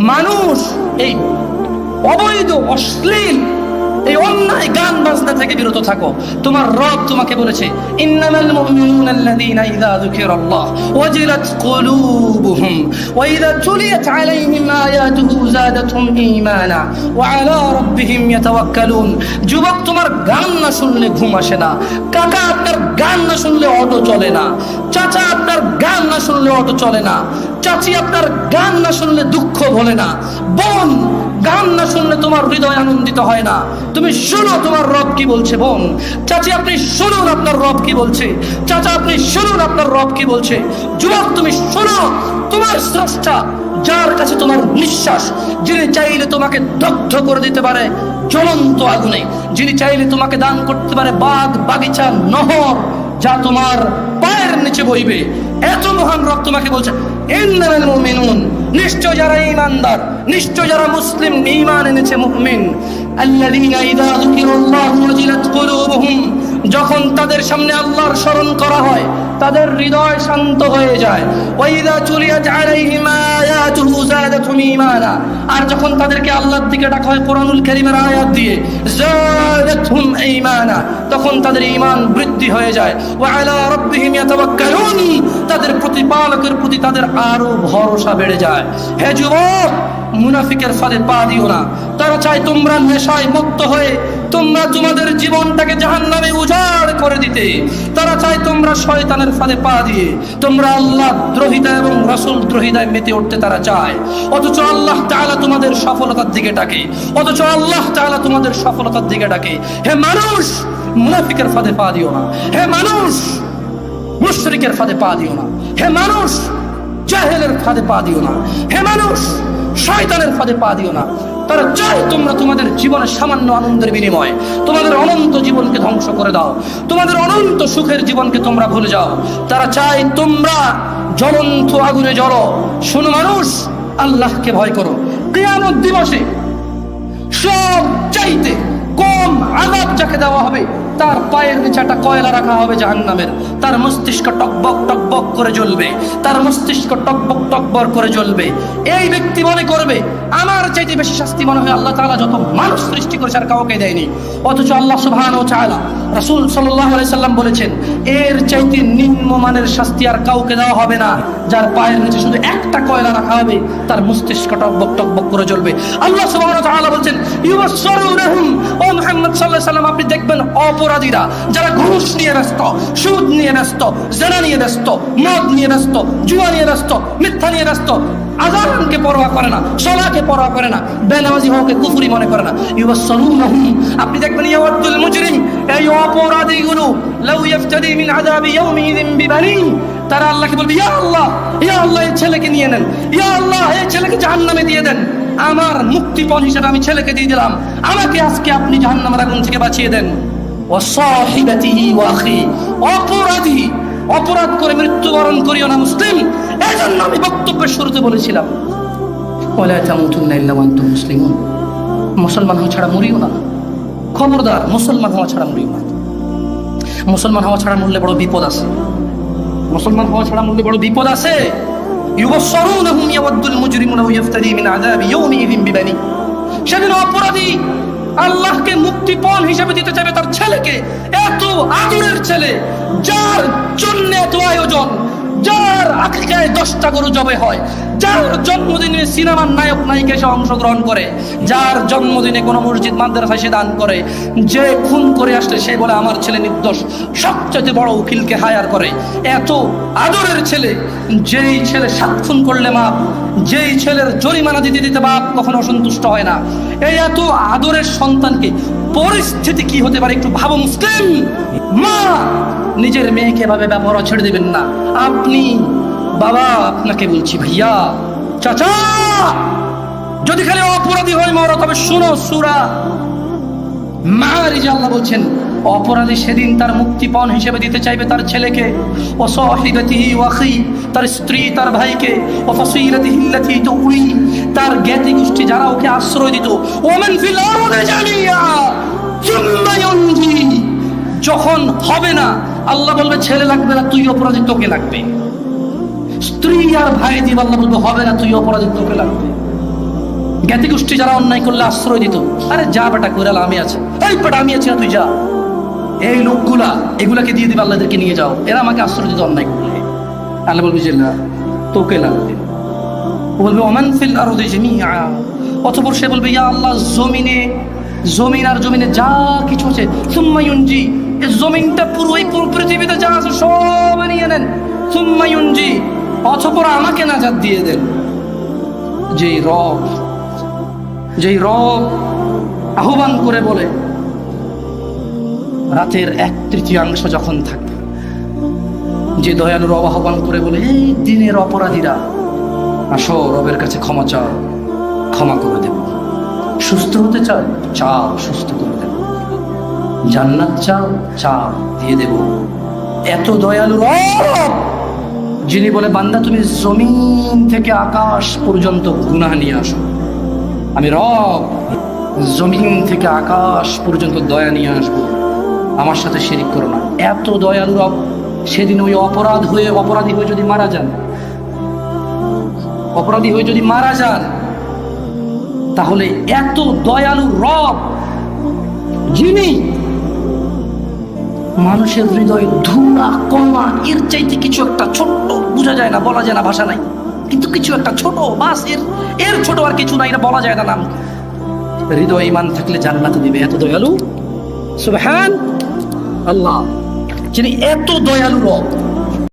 মানুষ, এই অবৈধ, অশ্লীল, এই অন্যায় গান বাজনা থেকে বিরত থাকো। তোমার রব তোমাকে বলেছে, ইন্নামাল মুমিনুনা আল্লাযীনা ইযা যুকিরাল্লাহ ওয়াজিলাত কুলুবুহুম ওয়া ইযা তুলিয়াত আলাইহিম আয়াতুহু যাদাতহুম ঈমানা ওয়া আলা রাব্বিহিম ইয়াতাওয়াক্কালুন। যুবক, তোমার গান না শুনলে ঘুম আসে না। কাকা, আপনার গান না শুনলে অটো চলে না। চাচা গান না শুনলে অটো চলে না। চাচি, আপনার গান না শুনলে দুঃখ ভোলে না। বোন, গান না শুনলে তোমার হৃদয় আনন্দিত হয় না। তুমি শোনো তোমার রব কি বলছে, বোন। চাচি, আপনি শুনুন আপনার রব কি বলছে। চাচা, আপনি শুনুন আপনার রব কি বলছে। যুবক, তুমি শোনো তোমার স্রষ্টা, যার কাছে তোমার নিঃশ্বাস, যিনি চাইলে তোমাকে দগ্ধ করে দিতে পারে জ্বলন্ত আগুনে, যিনি চাইলে তোমাকে দান করতে পারে বাগ, বাগিচা, নহর, যা তোমার পায়ের নিচে বইবে। এত মহান রব তোমাকে বলছে নিশ্চয় যারা ঈমানদার, নিশ্চয় যারা মুসলিম, ঈমান এনেছে মুমিন। যখন তাদের সামনে আল্লাহর স্মরণ করা হয়, তাদের হৃদয় শান্ত হয়ে যায়। আর যখন তাদেরকে আল্লাহর দিকে ডাকা হয় কোরআনুল কারীমের আয়াত দিয়ে তখন তাদের ঈমান বৃদ্ধি হয়ে যায়। ওয়া আলা রাব্বিহিম তাদের প্রতিপালকের প্রতি তাদের আরও ভরসা বেড়ে যায়। হে যুবক, মুনাফিকের ফাঁদে পা দিও না। তারা চায় তোমরা নেশায় মুক্ত হয়ে তোমরা তোমাদের জীবনটাকে জাহান্নামে উজাড় করে দিতে। তারা চায় তোমরা শয়তানের ফাঁদে পা দিয়ে তোমরা আল্লাহ দ্রোহিতা এবং রসুল দ্রোহিতায় মেতে উঠতে তারা চায়। অথচ আল্লাহ তাআলা তোমাদের সফলতার দিকে ডাকে। অথচ আল্লাহ তাআলা তোমাদের সফলতার দিকে ডাকে। হে মানুষ মুনাফিকের ফাঁদে পা দিও না। হে মানুষ, মুশরিকের ফাঁদে পা দিও না। হে মানুষ, জাহেলের ফাঁদে পা দিও না। হে মানুষ, শয়তানের ফাঁদে পা দিও না। তারা চায় তোমরা তোমাদের জীবনের সামান্য আনন্দের বিনিময়ে তোমাদের অনন্ত জীবনকে ধ্বংস করে দাও। তোমাদের অনন্ত সুখের জীবনকে তোমরা ভুলে যাও। তারা চায় তোমরা জ্বলন্ত আগুনে জ্বলো। শোনো মানুষ, আল্লাহকে ভয় করো। কিয়ামত দিবসে সব চাইতে কম আজাব যাকে দেওয়া হবে তার পায়ের নিচে একটা কয়লা রাখা হবে জাহান্নামের। তার মস্তিষ্ক টকবক টকবক করে জ্বলবে। তার মস্তিষ্ক টকবক টকবর করে জ্বলবে। এই ব্যক্তি মনে করবে, আমার চাইতে বেশি শাস্তি মনে হয় আল্লাহ তাআলা যত মানুষ সৃষ্টি করেছে আর কাউকে দেয়নি। অথচ আল্লাহ সুবহানাহু ওয়া তাআলা রাসূল আলাইহি সাল্লাম বলেছেন, এর চাইতে নিম্নমানের শাস্তি আর কাউকে দেওয়া হবে না। যার পায়ের নিচে শুধু একটা কয়লা রাখা হবে, তার মস্তিষ্ক টকবক টকবক করে জ্বলবে। আল্লাহ সুবহানাহু ওয়া তাআলা বলছেন, ইউবাসসিরুনহুম, ও মুহাম্মদ সাল্লাল্লাহু আলাইহি সাল্লাম, আপনি দেখবেন অপরাধীরা যারা ঘুষ নিয়ে ব্যস্ত, সুদ নিয়ে ব্যস্ত, জেনা নিয়ে ব্যস্ত, মদ নিয়ে ব্যস্ত, জুয়া নিয়ে ব্যস্ত, মিথ্যা নিয়ে ব্যস্ত, আজানকে পরোয়া করে না, সলাকে পরোয়া করে না, বেনামাজি হওয়াকে কুফরি মনে করে না। ইউবাসসিরুনহুম আপনি দেখবেন মুজরিম, এই লাউ মিন আযাবি ইয়াউমিযিন বিবানি তারা আল্লাহকে বলবে, ইয়া আল্লাহ ইয়া আল্লাহ, এই ছেলেকে নিয়ে নেন, ইয়া আল্লাহ, এই ছেলেকে জাহান্নামে দিয়ে দেন, আমার মুক্তিপণ হিসেবে আমি ছেলেকে দিয়ে দিলাম, আমাকে আজকে আপনি জাহান্নামের আগুন থেকে বাঁচিয়ে দেন। অপরাধী, অপরাধ করে মৃত্যুবরণ করিও না মুসলিম। এজন্য আমি বক্তব্যের শুরুতে বলেছিলাম আনতুম মুসলিমুন। হওয়া ছাড়া মরিও না। খবরদার, মুসলমান হওয়া ছাড়া মরিও না। মুসলমান হওয়া ছাড়া মরলে বড় বিপদ আছে। মুসলমান হওয়া ছাড়া মরলে বড় বিপদ আছে। সেদিন অপরাধী আল্লাহকে মুক্তিপণ হিসেবে দিতে চাইবে তার ছেলেকে। এত আদরের ছেলে যার জন্য এত আয়োজন। যার আকিকায় দশটা গরু জবে হয়, যার জন্মদিনে সিনেমার নায়ক নায়িকা এসে অংশগ্রহণ করে, যার জন্মদিনে কোনো মসজিদ, মাদ্রাসায় সে দান করে, যে খুন করে আসলে সে বলে আমার ছেলে নির্দোষ সবচেয়ে বড় উকিলকে হায়ার করে। এত আদরের ছেলে, যেই ছেলে সাত খুন করলে মাপ, যেই ছেলের জরিমানা দিতে দিতে বাপ কখনো অসন্তুষ্ট হয় না। এই এত আদরের সন্তানকে পরিস্থিতি কি হতে পারে একটু ভাবো, মুসলিম মা নিজের মেয়েকে এভাবে ব্যবহার ছেড়ে দেবেন না। আপনি, বাবা আপনাকে বলছি ভাইয়া, চাচা! যদি খালি অপরাধী হয় মর, তবে শুনো সুরা। মারিজ আল্লাহ বলছেন, অপরাধী সেদিন তার মুক্তিপণ হিসেবে দিতে চাইবে তার ছেলেকে। ও সহিবতিহি ওয়াখি তার স্ত্রী, তার ভাইকে। ও তার জ্ঞাতি গোষ্ঠী যারা ওকে আশ্রয় দিত। ওমান ফিল জামিয়া যখন হবে না, আল্লাহ বলবে, ছেলে লাগবে না, তুই অপরাধী, তোকে লাগবে। স্ত্রী আর ভাই দিয়ে আল্লাহ বলবে, হবে না, তুই অপরাধী, তোকে লাগবে। জ্ঞাতি গোষ্ঠী যারা অন্যায় করলে আশ্রয় দিত, আরে যা বেটা কইরাল আমি আছে। এই বেটা, আমি আছি না, তুই যা। এই লোকগুলা, এগুলাকে দিয়ে দিবে, আল্লাহদেরকে নিয়ে যাও। এরা আমাকে আশ্রয় দিত অন্যায় করলে। আল্লাহ বলবি, যে না, তোকে লাগবে। বলবে, ওমান ফিল আরদি জামিআ। অতঃপর সে বলবে, ইয়া আল্লাহ, জমিনে, জমিন আর জমিনে যা কিছু আছে, সুম্মা ইউনজি এই জমিনটা পুরো, এই পুরো পৃথিবীতে যা আছে সব নিয়ে নেন। সুম্মা ইউনজি অতঃপর আমাকে নাজাত দিয়ে দেন। যেই রব যেই রব আহ্বান করে বলে, রাতের এক তৃতীয়াংশ যখন থাকে যে দয়ালু রব আহ্বান করে বলে, এই দিনের অপরাধীরা, আসো, রবের কাছে ক্ষমা চাও, ক্ষমা করে দেব। সুস্থ হতে চাও চাও সুস্থ করে জান্নাত চাও চাও, দিয়ে দেব। এত দয়ালু যিনি বলে, বান্দা, তুমি জমিন থেকে আকাশ পর্যন্ত গুনাহ নিয়ে আসো। আমি রব, জমিন থেকে আকাশ পর্যন্ত দয়া নিয়ে আসব। আমার সাথে শিরিক করো না। এত দয়ালু রব, সেদিন ওই অপরাধ হয়ে, অপরাধী হয়ে যদি মারা যান, অপরাধী হয়ে যদি মারা যান, তাহলে এত দয়ালু রব, যিনি মানুষের হৃদয়ে ধুলা কমা এর চাইতে কিছু একটা ছোট্ট, বোঝা যায় না, বলা যায় না ভাষা নাই। কিন্তু কিছু একটা ছোট, বাস, এর এর ছোট আর কিছু নাই, এটা বলা যায় না নাম। হৃদয় ইমান থাকলে জান্নাত দিবে, এত দয়ালু? সুবহান আল্লাহ। যিনি এত দয়ালু রব